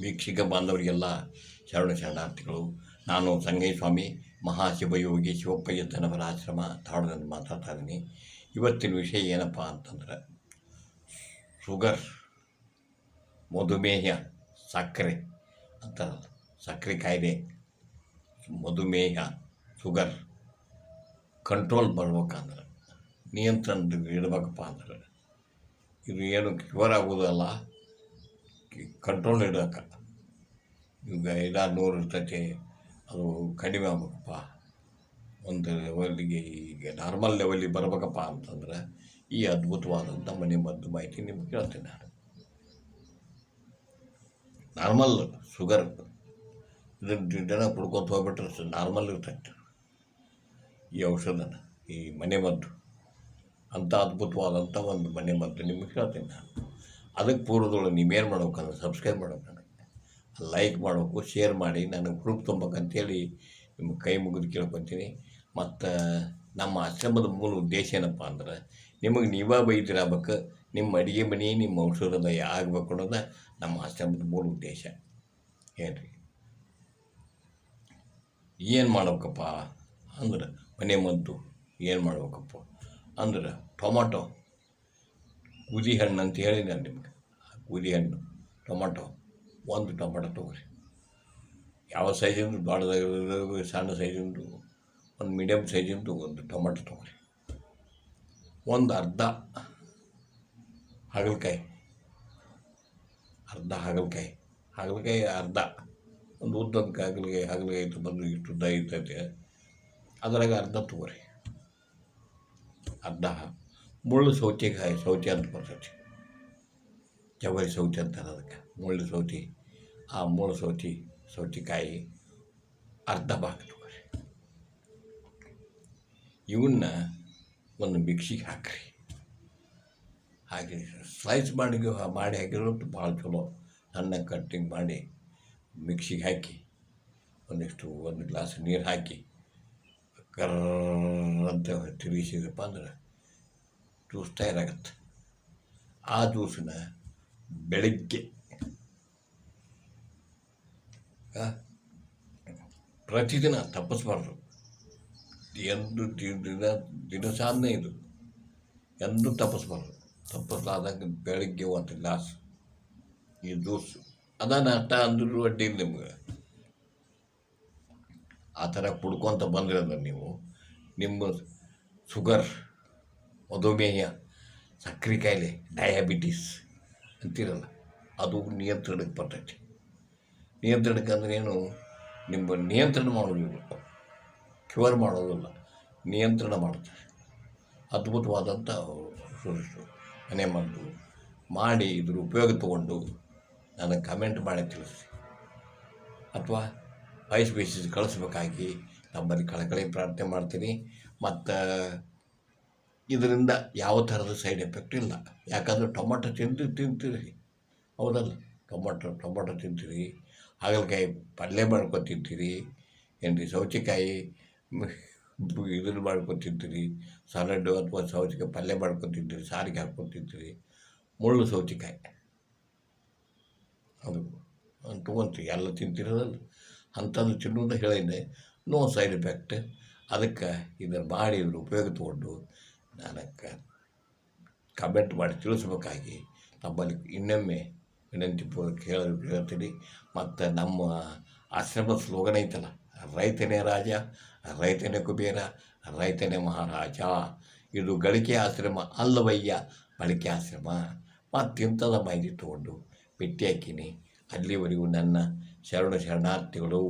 ವೀಕ್ಷಕ ಬಾಂಧವರಿಗೆಲ್ಲ ಶರಣ ಶರಣಾರ್ಥಿಗಳು, ನಾನು ಸಂಗಯ್ಯ ಸ್ವಾಮಿ ಮಹಾಶಿವಯೋಗಿ ಶಿವಪ್ಪಯ್ಯತನವರ ಆಶ್ರಮ ಧಾರವಾಡದಿಂದ ಮಾತಾಡ್ತಾ ಇದ್ದೀನಿ. ಇವತ್ತಿನ ವಿಷಯ ಏನಪ್ಪ ಅಂತಂದ್ರೆ, ಶುಗರ್, ಮಧುಮೇಹ, ಸಕ್ಕರೆ ಅಂತ ಸಕ್ಕರೆ ಕಾಯಿಲೆ ಮಧುಮೇಹ, ಶುಗರ್ ಕಂಟ್ರೋಲ್ ಬರ್ಬೇಕಂದ್ರೆ ನಿಯಂತ್ರಣ ಇಡಬೇಕಪ್ಪ ಅಂದ್ರೆ, ಇದು ಏನು ಕ್ಯೂರ್ ಆಗೋದಲ್ಲ ಕಂಟ್ರೋಲ್ ಇಡೋಕೆ. ಈಗ ಐದಾರು ನೂರು ಇರ್ತೈತಿ, ಅದು ಕಡಿಮೆ ಆಗ್ಬೇಕಪ್ಪ. ಒಂದು ಲೆವೆಲ್ಲಿಗೆ ಈಗ ನಾರ್ಮಲ್ ಲೆವೆಲಿಗೆ ಬರ್ಬೇಕಪ್ಪ ಅಂತಂದ್ರೆ ಈ ಅದ್ಭುತವಾದಂಥ ಮನೆ ಮದ್ದು ಮಾಹಿತಿ ನಿಮ್ಗೆ ಕೇಳ್ತೀನಿ ನಾನು. ನಾರ್ಮಲ್ ಶುಗರ್ ಇದನ್ನು ಜನ ಕುಡ್ಕೊತ ಹೋಗ್ಬಿಟ್ರೆ ನಾರ್ಮಲ್ ಇರ್ತೈತೆ. ಈ ಔಷಧನ, ಈ ಮನೆ ಮದ್ದು. ಅಂಥ ಅದ್ಭುತವಾದಂಥ ಒಂದು ಮನೆ ಮದ್ದು ನಿಮಗೆ ಹೇಳ್ತೀನಿ ನಾನು. ಅದಕ್ಕೆ ಪೂರ್ವದೊಳಗೆ ನೀವೇನು ಮಾಡ್ಬೇಕಂದ್ರೆ ಸಬ್ಸ್ಕ್ರೈಬ್ ಮಾಡ್ಬೇಕು ನನಗೆ. ಲೈಕ್ ಮಾಡಬೇಕು ಶೇರ್ ಮಾಡಿ ನನಗೆ ಗ್ರೂಪ್ ತುಂಬಬೇಕಂತೇಳಿ ನಿಮ್ಮ ಕೈ ಮುಗಿದು ಕೇಳ್ಕೊತೀನಿ. ಮತ್ತು ನಮ್ಮ ಆಶ್ರಮದ ಮೂಲ ಉದ್ದೇಶ ಏನಪ್ಪ ಅಂದ್ರೆ ನಿಮಗೆ ನೀವೇ ಬೈದಿರಬೇಕು, ನಿಮ್ಮ ಅಡುಗೆ ಮನೆ, ನಿಮ್ಮ ಔಷಧದಯ ಆಗಬೇಕು ಅನ್ನೋದು ನಮ್ಮ ಆಶ್ರಮದ ಮೂಲ ಉದ್ದೇಶ. ಏನ್ರಿ? ಏನು ಮಾಡ್ಬೇಕಪ್ಪ ಅಂದ್ರೆ ಮನೆ ಮದ್ದು ಏನು ಮಾಡ್ಬೇಕಪ್ಪ ಅಂದ್ರೆ ಟೊಮಾಟೊ. ಕುದಿ ಹಣ್ಣು ಅಂತ ಹೇಳಿದೆ ನಾನು ನಿಮ್ಗೆ. ಕುದಿ ಹಣ್ಣು ಟೊಮಾಟೊ, ಒಂದು ಟೊಮಾಟೊ ತೊಗೊರಿ ಯಾವ ಸೈಜಿಂದು ದೊಡ್ಡದಾಗಿರೋದು ಸಣ್ಣ ಸೈಜಿಂದು ಒಂದು ಮೀಡಿಯಮ್ ಸೈಜಿಂದು ಒಂದು ಟೊಮಾಟೊ ತೊಗೊರಿ ಒಂದು ಅರ್ಧ ಹಾಗಲಕಾಯಿ ಅರ್ಧ ಹಾಗಲಕಾಯಿ ಹಾಗಲಕಾಯಿ ಅರ್ಧ, ಒಂದು ಉದ್ದದ ಹಾಗಲಕಾಯಿ ಹಾಗಲಕಾಯಿ ಇತ್ತು ಬಂದು ಇಷ್ಟು ಉದ್ದ ಇರ್ತೈತೆ. ಅದರಾಗ ಅರ್ಧ ತೊಗೊರಿ ಅರ್ಧ ಮುಳ್ಳು ಸೌತೆಕಾಯಿ ಸೌತೆ ಅಂತ ಬರ್ತೈತಿ. ಜವರಿ ಸೌತೆ ಅಂತಾರೆ ಅದಕ್ಕೆ. ಮುಳ್ಳು ಸೌತೆ, ಆ ಮುಳ್ಳು ಸೌತೆ ಸೌತೆಕಾಯಿ ಅರ್ಧ ಭಾಗ ತಗೋರಿ. ಇವನ್ನ ಒಂದು ಮಿಕ್ಸಿಗೆ ಹಾಕ್ರಿ. ಹಾಕಿ ಸ್ಲೈಸ್ ಮಾಡಿ ಮಾಡಿ ಹಾಕಿರೋದು ಭಾಳ ಚಲೋ. ಸಣ್ಣ ಕಟ್ಟಿಂಗ್ ಮಾಡಿ ಮಿಕ್ಸಿಗೆ ಹಾಕಿ ಒಂದಿಷ್ಟು, ಒಂದು ಗ್ಲಾಸ್ ನೀರು ಹಾಕಿ ಕರ್ರಂತ ತಿರುಗಿಸಿದ್ರಪ್ಪ ಅಂದ್ರೆ ಜ್ಯೂಸ್ ತಯಾರಾಗತ್ತೆ. ಆ ಜ್ಯೂಸನ್ನ ಬೆಳಗ್ಗೆ ಪ್ರತಿದಿನ ತಪ್ಪಿಸ್ಬಾರ್ದು. ಎಂದು ದಿನ ದಿನ ಸಾಧನೆ ಇದು. ಎಂದೂ ತಪ್ಪಿಸ್ಬಾರ್ದು. ತಪ್ಪಿಸ್ಲಾದಾಗ ಬೆಳಗ್ಗೆ ಒಂದು ಗ್ಲಾಸ್ ಈ ಜ್ಯೂಸ್ ಅದಾನ ಅಷ್ಟ ಅಂದ್ರೂ ಅಡ್ಡಿ ಇಲ್ಲ ನಿಮ್ಗೆ. ಆ ಥರ ಕುಡ್ಕೊತ ಬಂದ್ರೆ ನೀವು ನಿಮ್ಮ ಶುಗರ್ ಮಧುಮೇಹ, ಸಕ್ಕರೆ ಕಾಯಿಲೆ ಡಯಾಬಿಟೀಸ್ ಅಂತಿರಲ್ಲ. ಅದು ನಿಯಂತ್ರಣಕ್ಕೆ ಬರ್ತೈತಿ. ನಿಯಂತ್ರಣಕ್ಕೆ ಅಂದ್ರೆ ಏನು? ನಿಮ್ಮ ನಿಯಂತ್ರಣ ಮಾಡೋದಿಲ್ಲ ಕ್ಯೂರ್ ಮಾಡೋದಿಲ್ಲ. ನಿಯಂತ್ರಣ ಮಾಡ್ತಾರೆ. ಅದ್ಭುತವಾದಂಥ ಮನೆ ಮದ್ದು ಮಾಡಿ ಇದ್ರ ಉಪಯೋಗ ತಗೊಂಡು ನನಗೆ ಕಮೆಂಟ್ ಮಾಡಿ ತಿಳಿಸಿ. ಅಥವಾ ವಾಯ್ಸ್ ಮೆಸೇಜ್ ಕಳಿಸ್ಬೇಕಾಗಿ ನಮ್ಮಲ್ಲಿ ಕಳಕಳಿ ಪ್ರಾರ್ಥನೆ ಮಾಡ್ತೀನಿ. ಮತ್ತು ಇದರಿಂದ ಯಾವ ಥರದ ಸೈಡ್ ಎಫೆಕ್ಟ್ ಇಲ್ಲ. ಯಾಕಂದ್ರೆ ಟೊಮೊಟೊ ತಿಂದು ತಿಂತೀರಿ. ಹೌದಲ್ಲ? ಟೊಮೊಟೊ ಟೊಮೊಟೊ ತಿಂತೀರಿ. ಹಾಗಲಕಾಯಿ ಪಲ್ಯ ಮಾಡ್ಕೊಂಡು ತಿಂತೀರಿ. ಏನು ರೀ ಸೌತೆಕಾಯಿ ಇದನ್ನು ಮಾಡ್ಕೊಂಡು ತಿಂತೀರಿ. ಸಲಾಡ್ ಅಥವಾ ಸೌತೆಕಾಯಿ ಪಲ್ಯ ಮಾಡ್ಕೊಂಡು ತಿಂತೀರಿ. ಸಾರಿಗೆ ಹಾಕ್ಕೊಂಡು ತಿಂತೀರಿ. ಮುಳ್ಳು ಸೌತೆಕಾಯಿ. ಅದು ಅಂತ ತೊಗೊಂತೀವಿ ಎಲ್ಲ ತಿಂತಿರೋದಲ್ಲ. ಅಂಥದ್ದು ತಿನ್ನೋದು ಹೇಳಿದ್ದೆ ನೋ ಸೈಡ್ ಎಫೆಕ್ಟ್. ಅದಕ್ಕೆ ಇದನ್ನು ಮಾಡಿ ಇದ್ರ ಉಪಯೋಗ ತೊಗೊಂಡು ನನಗೆ ಕಮೆಂಟ್ ಮಾಡಿ ತಿಳಿಸ್ಬೇಕಾಗಿ ನಮ್ಮಲ್ಲಿ ಇನ್ನೊಮ್ಮೆ ವಿನಂತಿ ಪೂರ್ವಕ ಹೇಳ, ಹೇಳ್ತೀನಿ. ಮತ್ತು ನಮ್ಮ ಆಶ್ರಮದ ಸ್ಲೋಗನ್ ಐತಲ್ಲ, ರೈತನೇ ರಾಜ, ರೈತನೇ ಕುಬೇರ, ರೈತನೇ ಮಹಾರಾಜ. ಇದು ಗಳಿಕೆ ಆಶ್ರಮ ಅಲ್ಲವಯ್ಯ ಬಳಕೆ ಆಶ್ರಮ. ಮತ್ತಿಂಥದ ಮಾಹಿತಿ ತೊಗೊಂಡು ಭೇಟಿ ಹಾಕಿನಿ. ಅಲ್ಲಿವರೆಗೂ ನನ್ನ ಶರಣ ಶರಣಾರ್ಥಿಗಳು.